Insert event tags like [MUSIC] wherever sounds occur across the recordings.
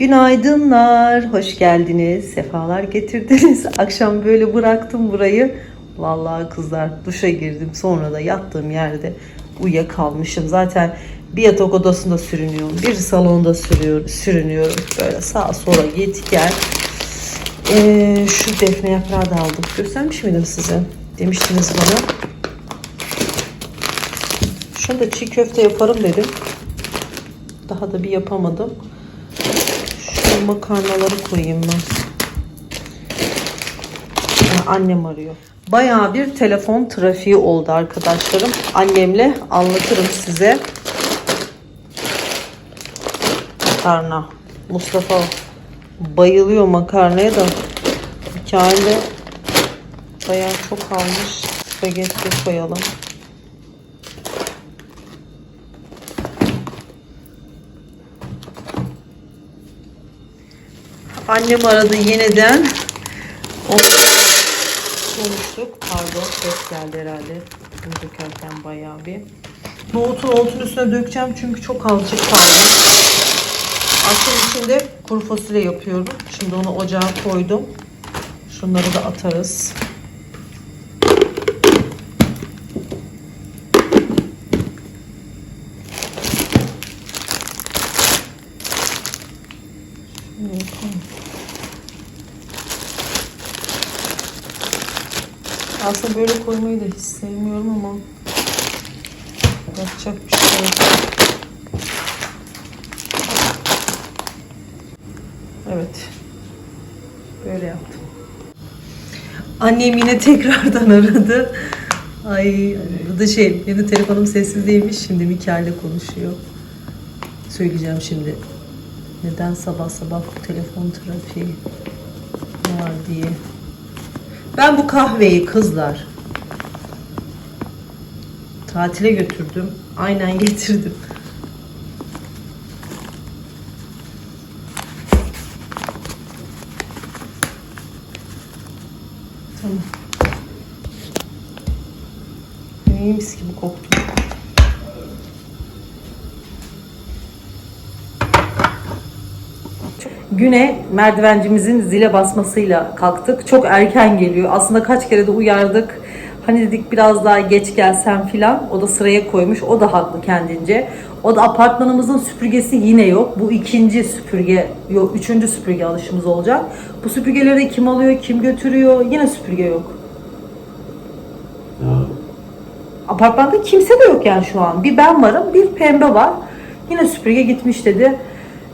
Günaydınlar, hoş geldiniz, sefalar getirdiniz. [LAUGHS] Akşam böyle bıraktım burayı. Vallahi kızlar duşa girdim. Sonra da yattığım yerde uyuyakalmışım. Zaten bir yatak odasında sürünüyorum, bir salonda sürüyor, sürünüyorum. Böyle sağa sola git gel. Ee, şu defne yaprağı da aldım. Göstermiş miydim size? Demiştiniz bana. Şunu da çiğ köfte yaparım dedim. Daha da bir yapamadım. Makarnaları koyayım ben. Annem arıyor. Bayağı bir telefon trafiği oldu arkadaşlarım. Annemle anlatırım size. Makarna. Mustafa bayılıyor makarnaya da. Hikayede bayağı çok almış. Spagetti koyalım. Annem aradı yeniden. Onu konuştuk. Pardon ses geldi herhalde. Bunu dökerken bayağı bir. Nohutu nohutun üstüne dökeceğim çünkü çok azıcık kaldı. Akşam içinde kuru fasulye yapıyorum. Şimdi onu ocağa koydum. Şunları da atarız. Şuraya koyayım. Böyle koymayı da hiç sevmiyorum ama yapacak bir şey yok. Evet. Böyle yaptım. Annem yine tekrardan [LAUGHS] aradı. Ay bu da şey benim telefonum sessiz değilmiş. Şimdi Mikail'le konuşuyor. Söyleyeceğim şimdi. Neden sabah sabah telefon trafiği var diye. Ben bu kahveyi kızlar tatile götürdüm. Aynen getirdim. Tamam. Mis gibi koktu. Güne merdivencimizin zile basmasıyla kalktık. Çok erken geliyor. Aslında kaç kere de uyardık. Hani dedik biraz daha geç gelsen filan. O da sıraya koymuş. O da haklı kendince. O da apartmanımızın süpürgesi yine yok. Bu ikinci süpürge, yok üçüncü süpürge alışımız olacak. Bu süpürgeleri kim alıyor, kim götürüyor? Yine süpürge yok. Ya, Apartmanda kimse de yok yani şu an. Bir ben varım, bir pembe var. Yine süpürge gitmiş dedi.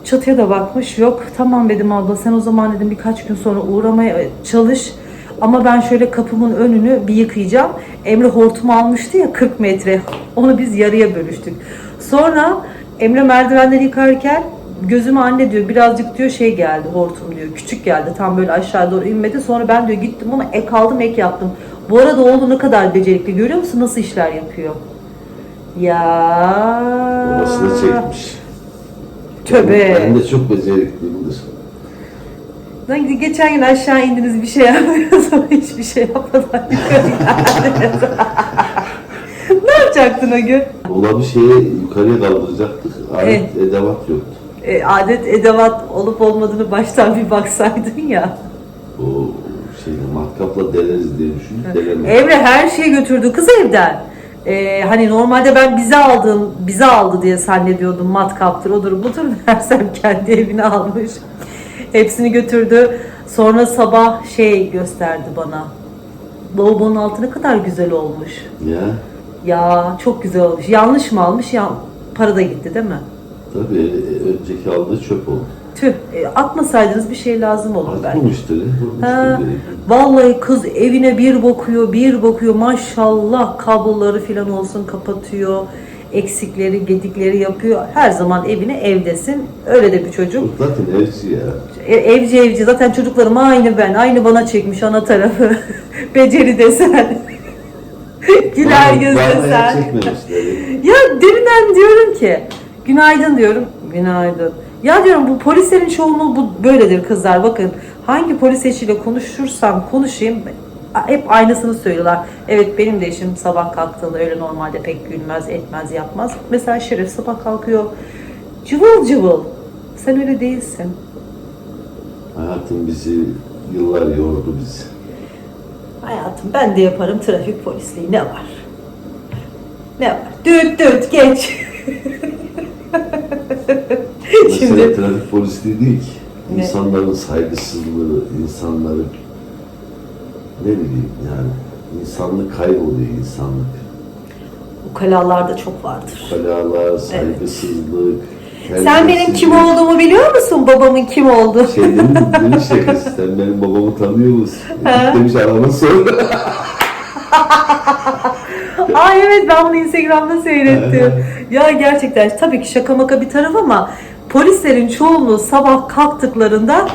Çatıya da bakmış. Yok tamam dedim abla sen o zaman dedim birkaç gün sonra uğramaya çalış. Ama ben şöyle kapımın önünü bir yıkayacağım. Emre hortumu almıştı ya 40 metre. Onu biz yarıya bölüştük. Sonra Emre merdivenleri yıkarken gözüme anne diyor birazcık diyor şey geldi hortum diyor. Küçük geldi tam böyle aşağı doğru inmedi. Sonra ben diyor gittim onu ek aldım ek yaptım. Bu arada oğlu ne kadar becerikli görüyor musun nasıl işler yapıyor? Ya. babasını çekmiş. Töbe. Ben de çok becerikliyimdir. Lan geçen gün aşağı indiniz bir şey [LAUGHS] yapmıyorsunuz ama hiçbir şey yapmadan yukarı [LAUGHS] geldiniz. ne yapacaktın o gün? Olan bir şeyi yukarıya kaldıracaktık. Alet edevat yoktu. E, adet edevat olup olmadığını baştan bir baksaydın ya. O şeyle matkapla deleriz diye düşündük. Delemedik. Emre her şeyi götürdü kız evden. E, hani normalde ben bize aldım, bize aldı diye zannediyordum matkaptır, odur budur. [LAUGHS] Meğersem kendi evine almış. Hepsini götürdü. Sonra sabah şey gösterdi bana. Lavabonun altı ne kadar güzel olmuş. Ya Ya çok güzel olmuş. Yanlış mı almış? Ya para da gitti değil mi? tabii e, önceki aldığı çöp oldu. Tüh, e, atmasaydınız bir şey lazım olur belki. Atmamıştır. Ha, Vurmuştur. vallahi kız evine bir bakıyor, bir bakıyor. Maşallah kabloları falan olsun kapatıyor. Eksikleri, gedikleri yapıyor. Her zaman evine evdesin. Öyle de bir çocuk. Zaten evci ya. E, evci evci. Zaten çocuklarım aynı ben. Aynı bana çekmiş ana tarafı. [LAUGHS] Beceri desen. [LAUGHS] Güler Bana- yüz bana desen. çekmemişler. Ya deminden diyorum ki günaydın diyorum. Günaydın. Ya diyorum bu polislerin çoğunluğu bu böyledir kızlar. Bakın hangi polis eşiyle konuşursam konuşayım hep aynısını söylüyorlar. Evet benim de eşim sabah kalktığında öyle normalde pek gülmez, etmez, yapmaz. Mesela Şeref sabah kalkıyor cıvıl cıvıl. Sen öyle değilsin. Hayatım bizi yıllar yordu bizi. Hayatım ben de yaparım trafik polisliği ne var? Ne var? Düt düt geç. [LAUGHS] Şimdi trafik polisliği değil ki. Ne? İnsanların saygısızlığı, insanların ne bileyim yani insanlık kayboluyor insanlık. ukalalar da çok vardır. Kalalar, saygısızlık. Sen benim kim olduğumu biliyor musun? Babamın kim olduğunu. Şey demiş, ya kız, sen benim babamı tanıyor musun? He. demiş arama sor. [LAUGHS] Ay evet ben bunu Instagram'da seyrettim. ya gerçekten tabii ki şaka maka bir taraf ama polislerin çoğunluğu sabah kalktıklarında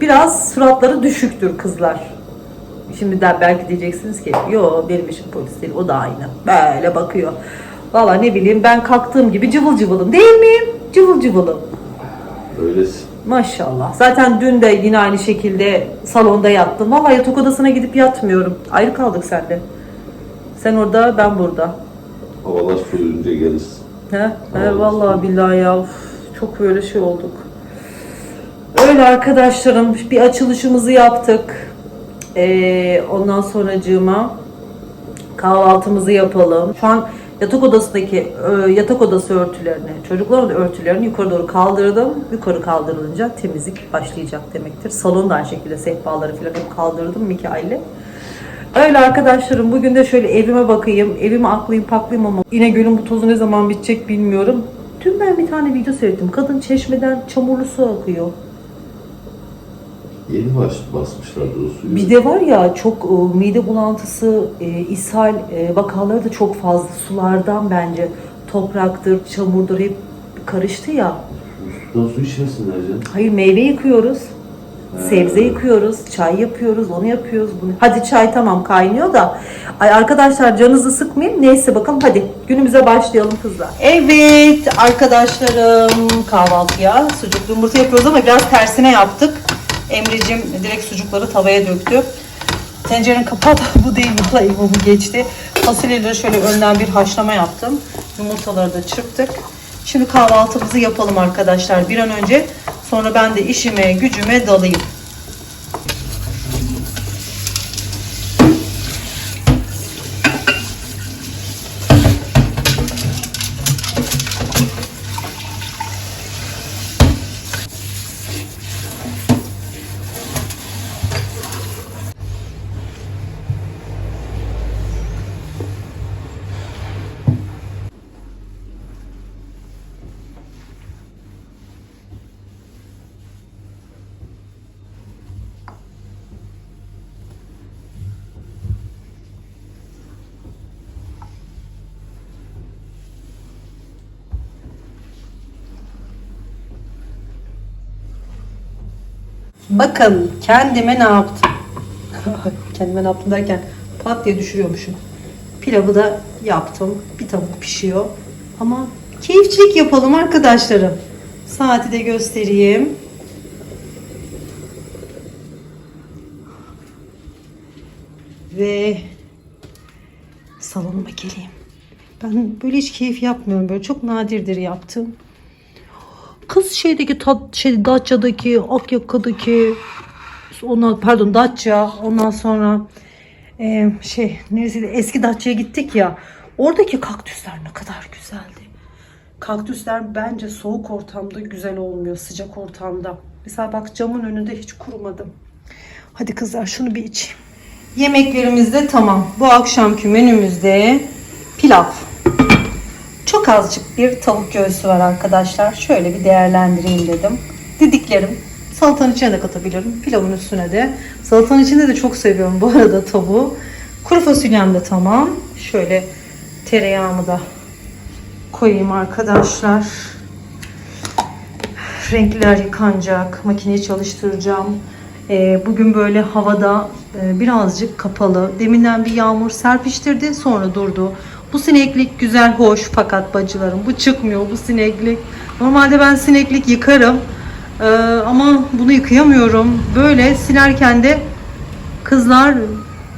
biraz suratları düşüktür kızlar. Şimdi de belki diyeceksiniz ki yo benim işim polis değil o da aynı. Böyle bakıyor. Valla ne bileyim ben kalktığım gibi cıvıl cıvılım değil miyim? Cıvıl cıvılım. Öylesin. Maşallah. Zaten dün de yine aynı şekilde salonda yattım. Vallahi yatak odasına gidip yatmıyorum. Ayrı kaldık sende. Sen orada, ben burada. Havalar soyulunca gelirsin. He? He Vallahi. vallahi billahi ya. Uf, çok böyle şey olduk. Öyle arkadaşlarım bir açılışımızı yaptık. Ee, ondan sonracığıma kahvaltımızı yapalım. Şu an yatak odasındaki e, yatak odası örtülerini, çocukların örtülerini yukarı doğru kaldırdım. Yukarı kaldırılınca temizlik başlayacak demektir. Salon da aynı şekilde sehpaları falan hep kaldırdım Mikail'le. Öyle arkadaşlarım bugün de şöyle evime bakayım. Evimi aklayayım paklayayım ama yine gölün bu tozu ne zaman bitecek bilmiyorum. Dün ben bir tane video seyrettim. Kadın çeşmeden çamurlu su akıyor. Yeni baş, basmışlardı o suyu. Bir de var ya çok e, mide bulantısı, e, ishal e, vakaları da çok fazla. Sulardan bence topraktır, çamurdur hep karıştı ya. Sudan su içmesinler canım. Hayır meyve yıkıyoruz. Sebze yıkıyoruz, çay yapıyoruz, onu yapıyoruz. Bunu. Hadi çay tamam kaynıyor da. Ay arkadaşlar canınızı sıkmayayım. Neyse bakalım hadi günümüze başlayalım kızlar. Evet arkadaşlarım kahvaltıya sucuklu yumurta yapıyoruz ama biraz tersine yaptık. Emre'cim direkt sucukları tavaya döktü. Tencerenin kapağı da bu değil vallahi bu geçti. Fasulyeleri şöyle önden bir haşlama yaptım. Yumurtaları da çırptık. Şimdi kahvaltımızı yapalım arkadaşlar bir an önce. Sonra ben de işime gücüme dalayım. Bakın kendime ne yaptım. [LAUGHS] kendime ne yaptım derken pat diye düşürüyormuşum. Pilavı da yaptım. Bir tavuk pişiyor. Ama keyifçilik yapalım arkadaşlarım. Saati de göstereyim. Ve salonuma geleyim. Ben böyle hiç keyif yapmıyorum. Böyle çok nadirdir yaptığım. Kız şeydeki tat, şey Datça'daki, Akyaka'daki ondan pardon Datça ondan sonra e, şey neresiydi eski Datça'ya gittik ya oradaki kaktüsler ne kadar güzeldi. Kaktüsler bence soğuk ortamda güzel olmuyor sıcak ortamda. Mesela bak camın önünde hiç kurumadım. Hadi kızlar şunu bir içeyim. Yemeklerimiz de tamam. Bu akşamki menümüzde pilav. Çok azıcık bir tavuk göğsü var arkadaşlar. Şöyle bir değerlendireyim dedim. Didiklerim. Salatanın içine de katabilirim. Pilavın üstüne de. Salatanın içinde de çok seviyorum bu arada tavuğu. Kuru fasulyem de tamam. Şöyle tereyağımı da koyayım arkadaşlar. Renkler yıkanacak. Makineyi çalıştıracağım. Ee, bugün böyle havada e, birazcık kapalı. Deminden bir yağmur serpiştirdi sonra durdu. Bu sineklik güzel hoş fakat bacılarım bu çıkmıyor bu sineklik. Normalde ben sineklik yıkarım. Ee, ama bunu yıkayamıyorum. Böyle silerken de kızlar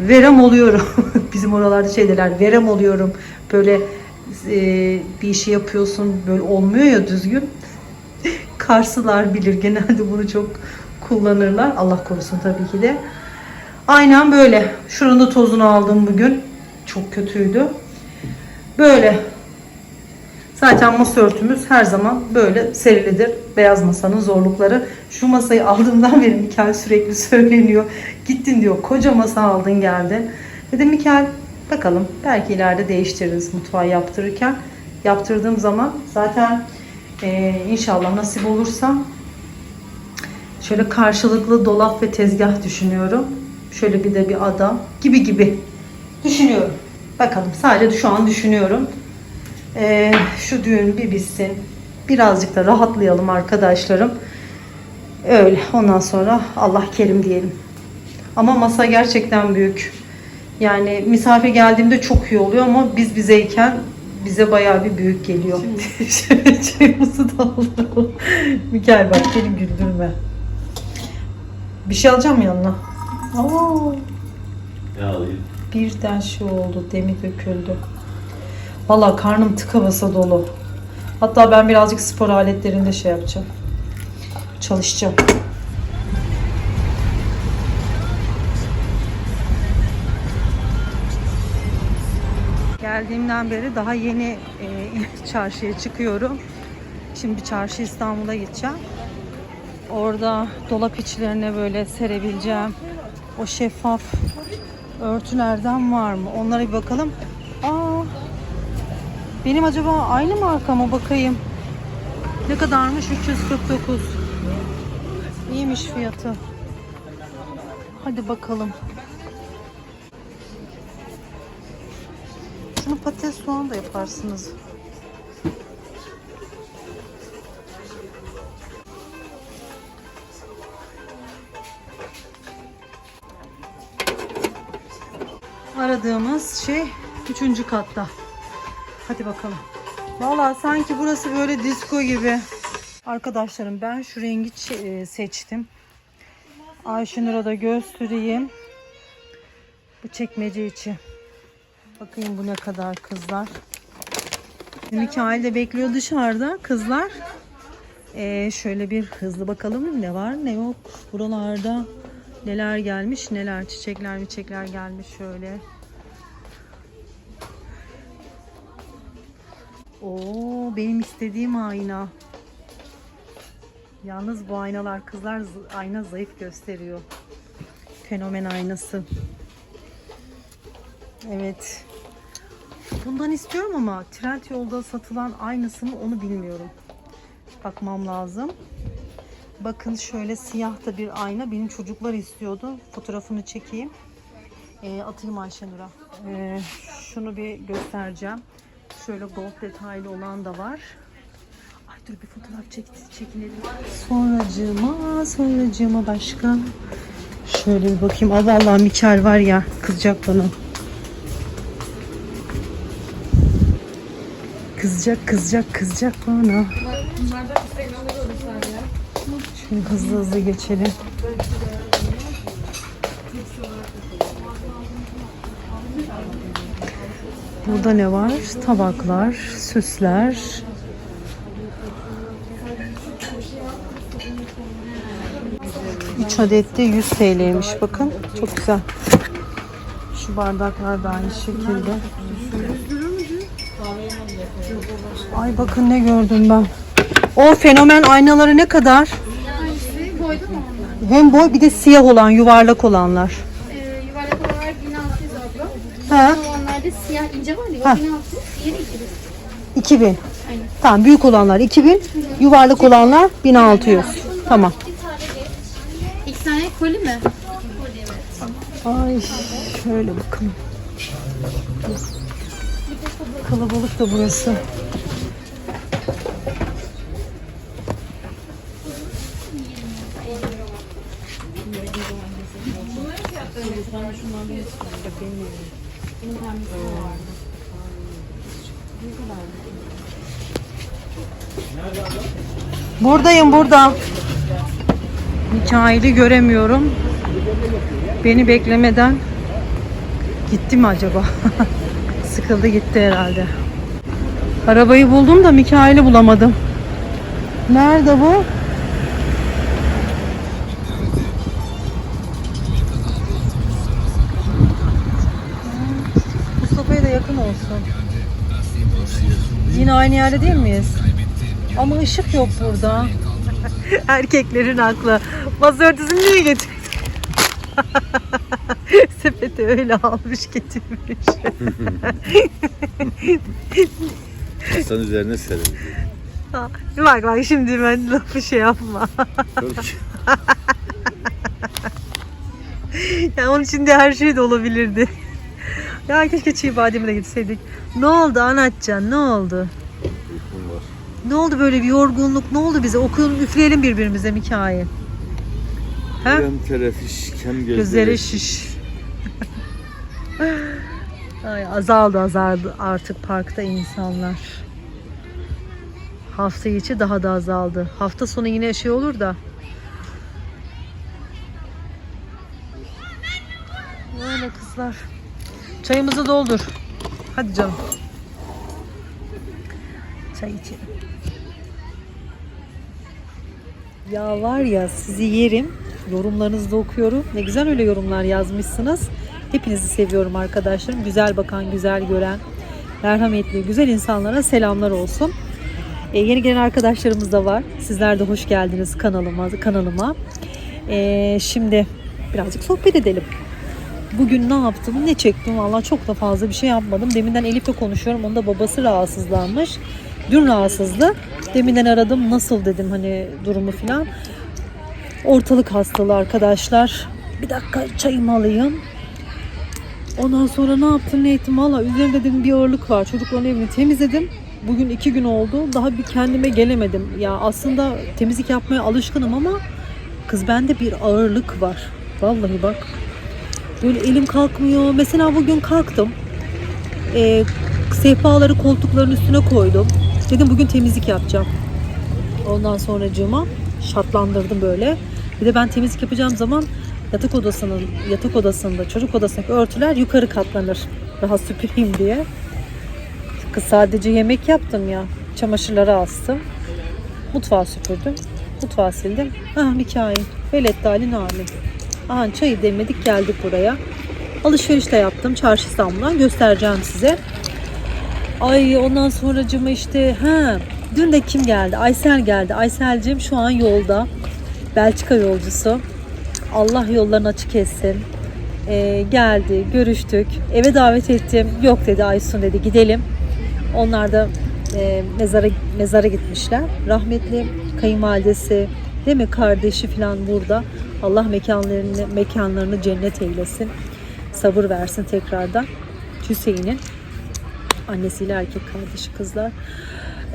verem oluyorum. [LAUGHS] Bizim oralarda şey derler verem oluyorum. Böyle e, bir işi yapıyorsun böyle olmuyor ya düzgün. [LAUGHS] Karslılar bilir genelde bunu çok kullanırlar. Allah korusun tabii ki de. Aynen böyle. Şuranın da tozunu aldım bugün. Çok kötüydü. Böyle. Zaten masa örtümüz her zaman böyle serilidir. Beyaz masanın zorlukları. Şu masayı aldığımdan beri Mikael sürekli [LAUGHS] söyleniyor. Gittin diyor koca masa aldın geldin. Dedim Mikael bakalım belki ileride değiştiririz mutfağı yaptırırken. Yaptırdığım zaman zaten eee, inşallah nasip olursa şöyle karşılıklı dolap ve tezgah düşünüyorum. Şöyle bir de bir ada gibi gibi düşünüyorum. Bakalım sadece şu an düşünüyorum. Ee, şu düğün bir bitsin. Birazcık da rahatlayalım arkadaşlarım. Öyle. Ondan sonra Allah kerim diyelim. Ama masa gerçekten büyük. Yani misafir geldiğimde çok iyi oluyor ama biz bizeyken bize bayağı bir büyük geliyor. [LAUGHS] Şöyle çayımızı da alalım. Mikael bak beni güldürme. Bir şey alacağım mı yanına? Oo, Ne alayım? Birden şey oldu. Demi döküldü. Valla karnım tıka basa dolu. Hatta ben birazcık spor aletlerinde şey yapacağım. Çalışacağım. Geldiğimden beri daha yeni e, [LAUGHS] çarşıya çıkıyorum. Şimdi çarşı İstanbul'a gideceğim. Orada dolap içlerine böyle serebileceğim o şeffaf örtülerden var mı? Onlara bir bakalım. Aa, benim acaba aynı marka mı bakayım? Ne kadarmış? 349. İyiymiş fiyatı. Hadi bakalım. Şunu patates soğan da yaparsınız. Aradığımız şey üçüncü katta. Hadi bakalım. Valla sanki burası böyle disco gibi. Arkadaşlarım ben şu rengi e, seçtim. Ayşenur'a da göstereyim. Bu çekmece içi. Bakayım bu ne kadar kızlar. Mikail de bekliyor dışarıda kızlar. Ee, şöyle bir hızlı bakalım ne var ne yok. Buralarda neler gelmiş neler çiçekler çiçekler gelmiş şöyle. Oo benim istediğim ayna. Yalnız bu aynalar kızlar ayna zayıf gösteriyor. Fenomen aynası. Evet. Bundan istiyorum ama Trendyol'da satılan aynısı mı onu bilmiyorum. Bakmam lazım. Bakın şöyle siyah da bir ayna. Benim çocuklar istiyordu. Fotoğrafını çekeyim. Ee, atayım Ayşenur'a. Ee, şunu bir göstereceğim. Şöyle gold detaylı olan da var. Ay dur bir fotoğraf çek, çekinelim. Sonracığıma, sonracığıma başka. Şöyle bir bakayım. Allah Allah Mikel var ya kızacak bana. Kızacak, kızacak, kızacak bana. Şöyle hızlı hızlı geçelim. Burada ne var? Tabaklar, süsler. Üç adette 100 TL'ymiş bakın. Çok güzel. Şu bardaklar da aynı şekilde. Ay bakın ne gördüm ben. O fenomen aynaları ne kadar? Boyda mı onlar? Hem boy bir de siyah olan, yuvarlak olanlar. Ee, yuvarlak olarak 1600 abla. Ha, Onlarda siyah ince var ya Ha. o 1600, diğeri 2000. 2000. Aynen. Tamam büyük olanlar 2000, yuvarlak olanlar 1600. Tamam. İki tane koli mi? Ay şöyle bakın. Kalabalık da burası. Buradayım burada. Mikail'i göremiyorum. Beni beklemeden gitti mi acaba? [LAUGHS] Sıkıldı gitti herhalde. Arabayı buldum da Mikail'i bulamadım. Nerede bu? Aynı yerde değil miyiz? Ama ışık yok burada. [LAUGHS] Erkeklerin aklı. Masa örtüsünü niye getirdin? [LAUGHS] Sepeti öyle almış getirmiş. Masanın üzerine serelim. bak bak şimdi ben lafı şey yapma. [LAUGHS] yani onun içinde her şey de olabilirdi. ya keşke çiğ bademe de gitseydik. Ne oldu anlatcan ne oldu? Uykum var. Ne oldu böyle bir yorgunluk ne oldu bize? Okuyalım üfleyelim birbirimize Mikail. Ha? Hem terefiş, kem gözleri. Gözleri şiş. Ay, azaldı azaldı artık parkta insanlar. Hafta içi daha da azaldı. Hafta sonu yine şey olur da. Öyle kızlar. Çayımızı doldur. Hadi canım. Çay içelim. Ya var ya sizi yerim. Yorumlarınızı da okuyorum. Ne güzel öyle yorumlar yazmışsınız. Hepinizi seviyorum arkadaşlarım. Güzel bakan, güzel gören, merhametli, güzel insanlara selamlar olsun. Ee, yeni gelen arkadaşlarımız da var. Sizler de hoş geldiniz kanalıma. kanalıma. Ee, şimdi birazcık sohbet edelim. Bugün ne yaptım, ne çektim? Valla çok da fazla bir şey yapmadım. Deminden Elif'le konuşuyorum. Onun da babası rahatsızlanmış. Dün rahatsızdı. Deminden aradım. Nasıl dedim hani durumu falan. Ortalık hastalığı arkadaşlar. Bir dakika çayımı alayım. Ondan sonra ne yaptım ne ettim valla üzerinde dedim bir ağırlık var. Çocukların evini temizledim. Bugün iki gün oldu. Daha bir kendime gelemedim. Ya aslında temizlik yapmaya alışkınım ama kız bende bir ağırlık var. Vallahi bak. Böyle elim kalkmıyor. Mesela bugün kalktım. Ee, sehpaları koltukların üstüne koydum. Dedim bugün temizlik yapacağım. Ondan sonra cıma şartlandırdım böyle. Bir de ben temizlik yapacağım zaman yatak odasının yatak odasında çocuk odasındaki örtüler yukarı katlanır. Rahat süpüreyim diye. Kız sadece yemek yaptım ya. Çamaşırları astım. Mutfağı süpürdüm. Mutfağı sildim. Ah Mikail. Velet dalin amin. Aha çayı demledik geldik buraya. Alışveriş de yaptım. Çarşı İstanbul'dan göstereceğim size. Ay ondan sonracıma işte ha dün de kim geldi? Aysel geldi. Aysel'cim şu an yolda. Belçika yolcusu. Allah yollarını açık etsin. Ee, geldi, görüştük. Eve davet ettim. Yok dedi Aysun dedi gidelim. Onlar da e, mezara mezara gitmişler. Rahmetli kayınvalidesi değil mi kardeşi falan burada. Allah mekanlarını mekanlarını cennet eylesin. Sabır versin tekrardan. Hüseyin'in annesiyle erkek kardeşi kızlar.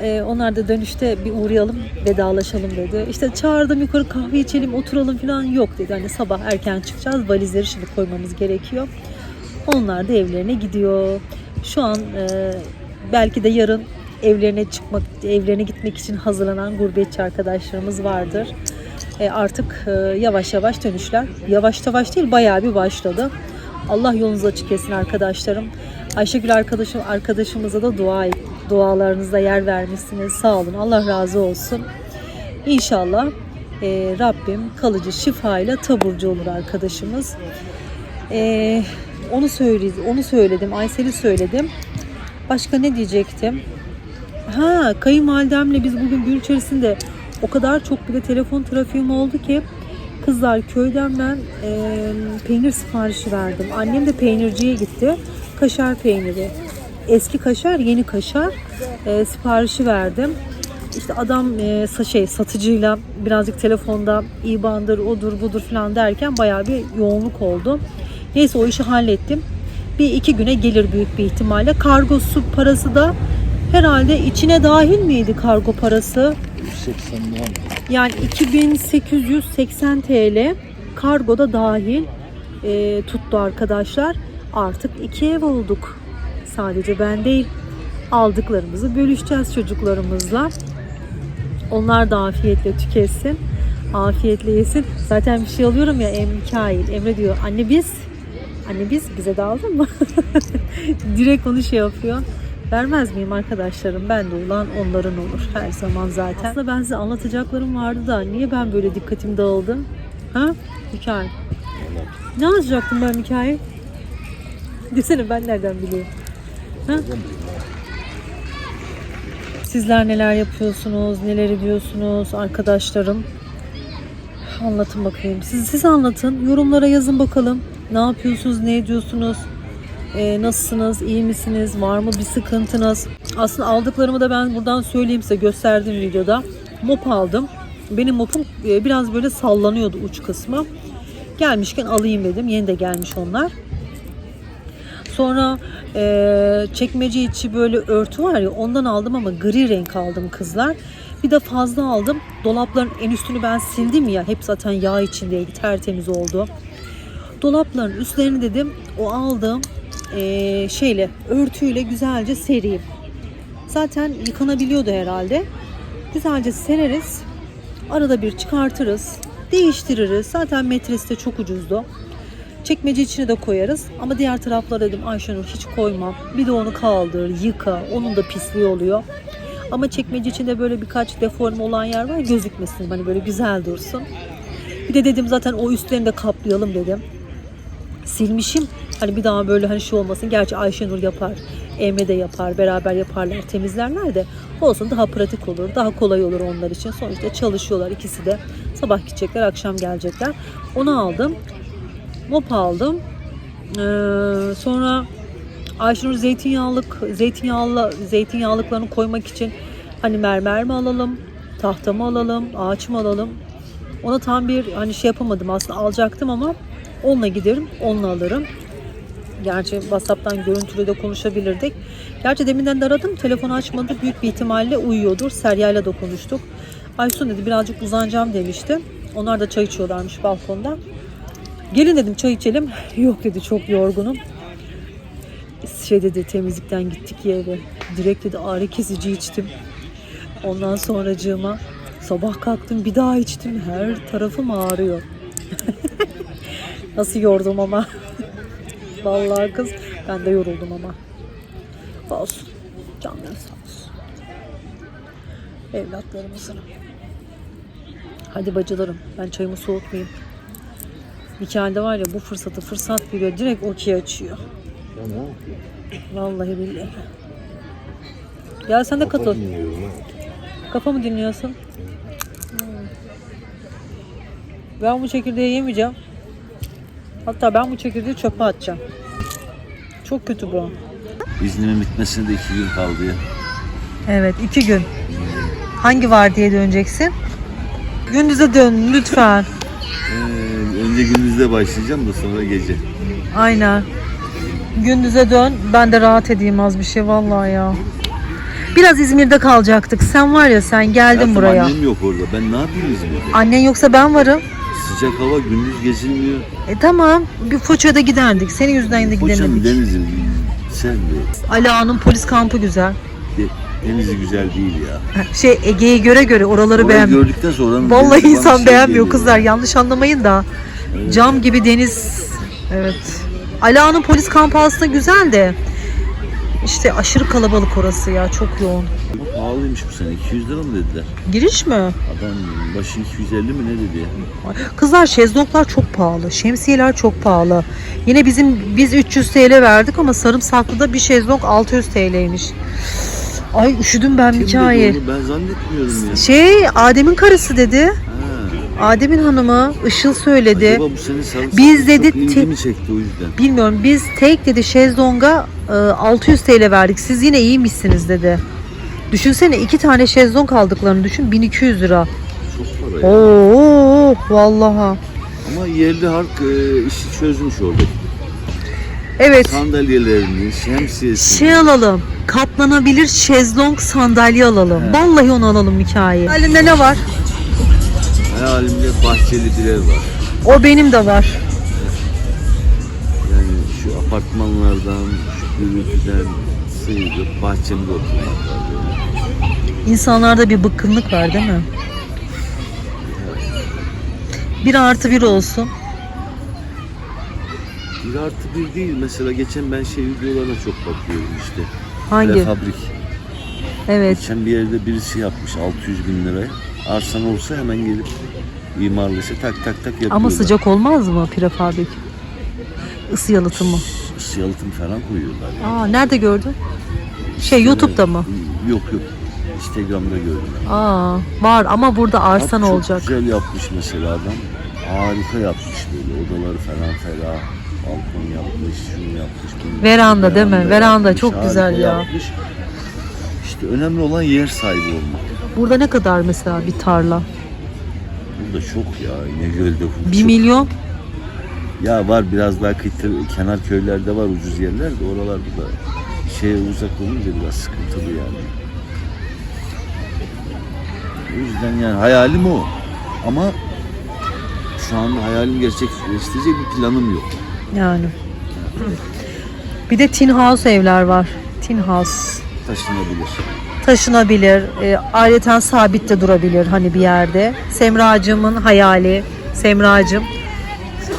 Ee, onlar da dönüşte bir uğrayalım, vedalaşalım dedi. İşte çağırdım yukarı kahve içelim, oturalım falan yok dedi. Hani sabah erken çıkacağız, valizleri şimdi koymamız gerekiyor. Onlar da evlerine gidiyor. Şu an e, belki de yarın evlerine çıkmak, evlerine gitmek için hazırlanan gurbetçi arkadaşlarımız vardır. E, artık e, yavaş yavaş dönüşler. Yavaş yavaş değil, bayağı bir başladı. Allah yolunuzu açık etsin arkadaşlarım. Ayşegül arkadaşım arkadaşımıza da dua et. Dualarınızda yer vermişsiniz. Sağ olun. Allah razı olsun. İnşallah e, Rabbim kalıcı şifayla taburcu olur arkadaşımız. E, onu söyledim, onu söyledim. Aysel'i söyledim. Başka ne diyecektim? Ha, kayınvalidemle biz bugün gün içerisinde o kadar çok bir de telefon trafiğim oldu ki kızlar köyden ben e, peynir siparişi verdim. Annem de peynirciye gitti. Kaşar peyniri. Eski kaşar, yeni kaşar e, siparişi verdim. İşte adam e, şey satıcıyla birazcık telefonda IBAN'dır, odur, budur falan derken bayağı bir yoğunluk oldu. Neyse o işi hallettim. Bir iki güne gelir büyük bir ihtimalle. Kargosu parası da herhalde içine dahil miydi kargo parası? 180 lira mı? Yani 2880 TL kargoda dahil e, tuttu arkadaşlar. Artık iki ev olduk. Sadece ben değil. Aldıklarımızı bölüşeceğiz çocuklarımızla. Onlar da afiyetle tüketsin. Afiyetle yesin. Zaten bir şey alıyorum ya Em Mikail. Emre diyor anne biz Anne biz bize de aldın mı? [LAUGHS] Direkt onu şey yapıyor. Vermez miyim arkadaşlarım? Ben de olan onların olur. Her zaman zaten. Aslında ben size anlatacaklarım vardı da niye ben böyle dikkatim dağıldı? Ha? Mikail. Ne yazacaktım ben Mikail? [LAUGHS] Desene ben nereden bileyim? Hı? Sizler neler yapıyorsunuz, neler ediyorsunuz arkadaşlarım? Anlatın bakayım. Siz, siz anlatın. Yorumlara yazın bakalım. Ne yapıyorsunuz, ne ediyorsunuz? Ee, nasılsınız, iyi misiniz? Var mı bir sıkıntınız? Aslında aldıklarımı da ben buradan söyleyeyim size. Gösterdim videoda. Mop aldım. Benim mopum e, biraz böyle sallanıyordu uç kısmı. Gelmişken alayım dedim. Yeni de gelmiş onlar. Sonra e, çekmece içi böyle örtü var ya ondan aldım ama gri renk aldım kızlar. Bir de fazla aldım. Dolapların en üstünü ben sildim ya. Hep zaten yağ içindeydi. Tertemiz oldu. Dolapların üstlerini dedim o aldığım e, şeyle örtüyle güzelce sereyim. Zaten yıkanabiliyordu herhalde. Güzelce sereriz. Arada bir çıkartırız. Değiştiririz. Zaten metresi de çok ucuzdu. Çekmece içine de koyarız. Ama diğer taraflara dedim Ayşenur hiç koymam. Bir de onu kaldır, yıka. Onun da pisliği oluyor. Ama çekmece içinde böyle birkaç deforme olan yer var gözükmesin. Hani böyle güzel dursun. Bir de dedim zaten o üstlerini de kaplayalım dedim. Silmişim. Hani bir daha böyle hani şey olmasın. Gerçi Ayşenur yapar. Emre de yapar. Beraber yaparlar. Temizlerler de. Olsun daha pratik olur. Daha kolay olur onlar için. Sonuçta çalışıyorlar ikisi de. Sabah gidecekler. Akşam gelecekler. Onu aldım. Mop aldım. Ee, sonra Ayşenur zeytinyağlık, zeytinyağlı, zeytinyağlıklarını koymak için hani mermer mi alalım, tahta mı alalım, ağaç mı alalım? Ona tam bir hani şey yapamadım aslında alacaktım ama onunla giderim, onunla alırım. Gerçi WhatsApp'tan görüntülü de konuşabilirdik. Gerçi deminden de aradım. Telefonu açmadı. Büyük bir ihtimalle uyuyordur. Serya'yla da konuştuk. Aysun dedi birazcık uzanacağım demişti. Onlar da çay içiyorlarmış balkonda. Gelin dedim çay içelim. Yok dedi çok yorgunum. Şey dedi temizlikten gittik ya eve. Direkt dedi ağrı kesici içtim. Ondan sonracığıma sabah kalktım bir daha içtim. Her tarafım ağrıyor. [LAUGHS] Nasıl yordum ama. [LAUGHS] Vallahi kız ben de yoruldum ama. Olsun. Canları sağ olsun. Evlatlarımızın. Hadi bacılarım ben çayımı soğutmayayım. Hikayede var ya bu fırsatı fırsat biliyor. Direkt okey açıyor. Yapıyor? Vallahi billahi. Ya sen de katıl. Dinliyorum ha. Kafa mı dinliyorsun? Hmm. Ben bu çekirdeği yemeyeceğim. Hatta ben bu çekirdeği çöpe atacağım. Çok kötü bu. İznimin bitmesine de iki gün kaldı ya. Evet iki gün. Hangi var diye döneceksin? Gündüze dön lütfen. Ee, önce gündüzde başlayacağım da sonra gece. Aynen. Gündüze dön. Ben de rahat edeyim az bir şey vallahi ya. Biraz İzmir'de kalacaktık. Sen var ya sen geldin Zaten buraya. Annem yok orada. Ben ne yapayım İzmir'de? Annen yoksa ben varım. Sıcak hava gündüz gezilmiyor. E tamam. Bir Foça'da giderdik. Senin yüzünden de gidemedik. denizim. Sen de. Ali Ağa'nın polis kampı güzel. de- Denizi güzel değil ya. Şey Ege'ye göre göre oraları Orayı beğen. gördükten sonra Vallahi denizi insan şey beğenmiyor geliyor. kızlar. Yanlış anlamayın da. Cam gibi deniz. Evet. Ali Ağa'nın polis kampı aslında güzel de. İşte aşırı kalabalık orası ya. Çok yoğun. Ama pahalıymış bu sene. 200 lira mı dediler? Giriş mi? Adam başı 250 mi ne dedi ya? Kızlar şezlonglar çok pahalı. Şemsiyeler çok pahalı. Yine bizim biz 300 TL verdik ama sarımsaklıda bir şezlong 600 TL'ymiş. Ay üşüdüm ben Kim Mikail. dedi onu? Ben zannetmiyorum ya. Şey Adem'in karısı dedi. Adem'in hanımı Işıl söyledi. Acaba bu sene sarımsak Biz dedi te- mi çekti o yüzden? Bilmiyorum biz tek dedi şezlonga e, 600 TL verdik. Siz yine iyiymişsiniz dedi. Düşünsene iki tane şezlong aldıklarını düşün 1200 lira. Çok para ya. Oo vallaha. Ama yerli halk e, işi çözmüş orada. Evet. Sandalyelerini, şemsiyesini. Şey alalım. Katlanabilir şezlong sandalye alalım. Vallahi onu alalım Mikail. Halinde ne var? Hayalimde bahçeli bir ev var. O benim de var. Yani şu apartmanlardan, şu gürültüden sıyrılıp bahçemde oturmak var böyle. İnsanlarda bir bıkkınlık var değil mi? Bir artı bir olsun. Bir artı bir değil. Mesela geçen ben şey videolarına çok bakıyorum işte. Hangi? Prefabrik. Evet. Geçen bir yerde birisi yapmış 600 bin liraya. Arsan olsa hemen gelip imarlısı tak tak tak yapıyorlar. Ama sıcak olmaz mı prefabrik? Isı yalıtımı. Isı yalıtım falan koyuyorlar. yani. Aa nerede gördün? Şey YouTube'da mı? Yok yok. Instagram'da gördüm. Aa var ama burada arsan Bak, çok olacak. güzel yapmış mesela adam. Harika yapmış böyle odaları falan ferah. Balkon yapmış, şunu yapmış. bunu Veranda yapmış, değil mi? Veranda çok harika güzel ya. Yapmış. İşte önemli olan yer sahibi olmak. Burada ne kadar mesela bir tarla? Burada çok ya İnegöl'de. bu Bir çok. milyon. Ya var biraz daha kıytır, kenar köylerde var ucuz yerler de oralar burada şeye uzak olunca biraz sıkıntılı yani. O yüzden yani hayalim o. Ama şu anda hayalim gerçekleştirecek bir planım yok. Yani. Bir de tin house evler var. Tin house. Taşınabilir. Taşınabilir. E, aileten sabit de durabilir hani bir yerde. Semracığımın hayali. Semracığım.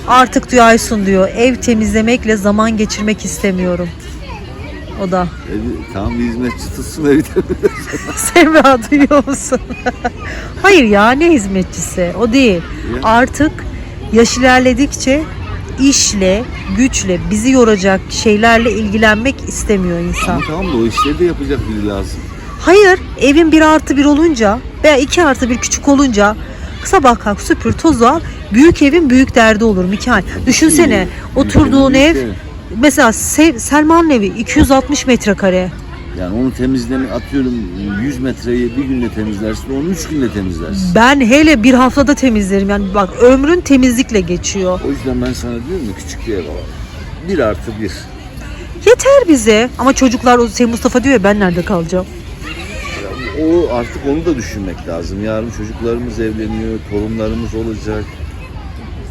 Artık diyor Aysun diyor ev temizlemekle zaman geçirmek istemiyorum. O da. Evi, tamam bir hizmetçi tutsun evi. [LAUGHS] Semra duyuyor musun? [LAUGHS] Hayır ya ne hizmetçisi o değil. Ya. Artık yaş ilerledikçe işle, güçle, bizi yoracak şeylerle ilgilenmek istemiyor insan. Ama tamam da o işleri de yapacak biri lazım. Hayır evin bir artı bir olunca veya iki artı bir küçük olunca sabah kalk süpür tozu al büyük evin büyük derdi olur Mikael. Düşünsene oturduğun ev mesela Se- Selman'ın evi 260 metrekare. Yani onu temizleme atıyorum 100 metreyi bir günde temizlersin onu 3 günde temizlersin. Ben hele bir haftada temizlerim yani bak ömrün temizlikle geçiyor. O yüzden ben sana diyorum ya küçük bir ev alalım. Bir artı bir. Yeter bize ama çocuklar o şey Mustafa diyor ya ben nerede kalacağım? O artık onu da düşünmek lazım. Yarın çocuklarımız evleniyor, torunlarımız olacak.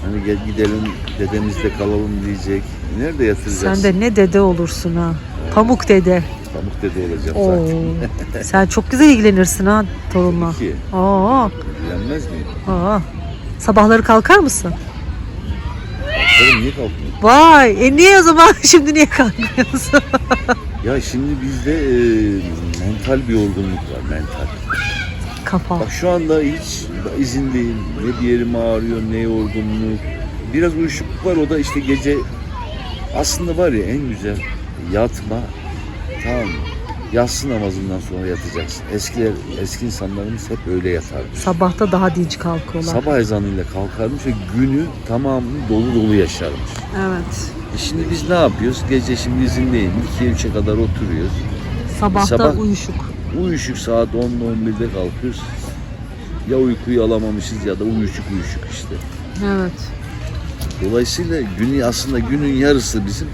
Hani gel gidelim dedemizde kalalım diyecek. Nerede yatıracağız? Sen de ne dede olursun ha. Pamuk dede. Pamuk dede olacağım Oo. zaten. Sen çok güzel ilgilenirsin ha torunla. Ki Aa, ilgilenmez miyim? aa. Sabahları kalkar mısın? Oğlum niye kalkmıyor? Vay, e niye o zaman [LAUGHS] şimdi niye kalkmıyorsun? [LAUGHS] Ya şimdi bizde e, mental bir yorgunluk var mental. Kafa. Bak şu anda hiç izindeyim. Ne bir yerim ağrıyor ne yorgunluk. Biraz uyuşukluk var o da işte gece aslında var ya en güzel yatma tamam mı? Yatsı namazından sonra yatacaksın. Eskiler, eski insanlarımız hep öyle yatarmış. Sabahta daha dinç kalkıyorlar. Sabah ezanıyla kalkarmış ve günü tamamını dolu dolu yaşarmış. Evet. E şimdi biz ne yapıyoruz? Gece şimdi izindeyim. 2'ye 3'e kadar oturuyoruz. Sabahta Sabah- uyuşuk. Uyuşuk saat 10'da 11'de kalkıyoruz. Ya uykuyu alamamışız ya da uyuşuk uyuşuk işte. Evet. Dolayısıyla günü aslında günün yarısı bizim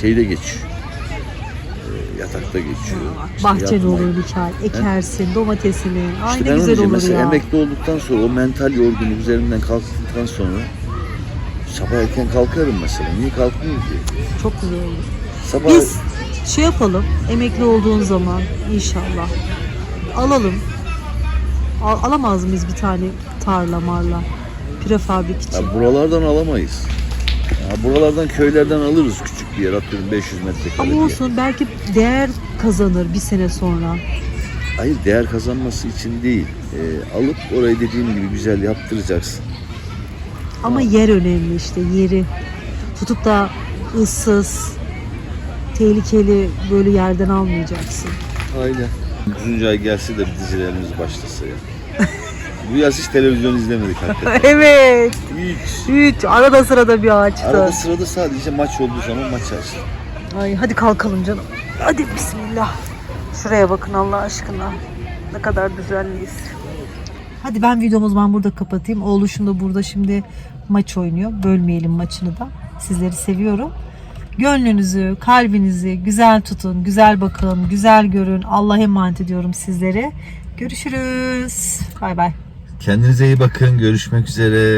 şeyde geçiyor. Ee, yatakta geçiyor. İşte Bahçen yatmak. olur Mikael. Ekersin domatesini. Ay İşte ne ben onu güzel diyeceğim. olur Mesela ya. emekli olduktan sonra o mental yorgunluk üzerinden kalktıktan sonra sabah erken kalkarım mesela. Niye kalkmıyorum ki? Çok güzel olur. Sabah Biz şey yapalım. Emekli olduğun zaman inşallah. Alalım. Al- alamaz mıyız bir tane tarla marla? Prefabrik için. ya buralardan alamayız. Ya buralardan köylerden alırız küçük bir yer atıyorum 500 metrekare Ama olsun belki değer kazanır bir sene sonra. Hayır değer kazanması için değil. Ee, alıp orayı dediğim gibi güzel yaptıracaksın. Ama yer önemli işte yeri. Tutup da ıssız, tehlikeli böyle yerden almayacaksın. Aynen. 9. ay gelse de dizilerimiz başlasa ya. Bu yaz hiç televizyon izlemedik hakikaten. [LAUGHS] evet. Hiç. Hiç. Arada sırada bir açtı. Arada sırada sadece maç olduğu zaman maç açtım. Ay hadi kalkalım canım. Hadi bismillah. Şuraya bakın Allah aşkına. Ne kadar düzenliyiz. Hadi ben videomu ben burada kapatayım. Oğluşum da burada şimdi maç oynuyor. Bölmeyelim maçını da. Sizleri seviyorum. Gönlünüzü, kalbinizi güzel tutun, güzel bakın, güzel görün. Allah'a emanet ediyorum sizlere. Görüşürüz. Bay bay. Kendinize iyi bakın. Görüşmek üzere.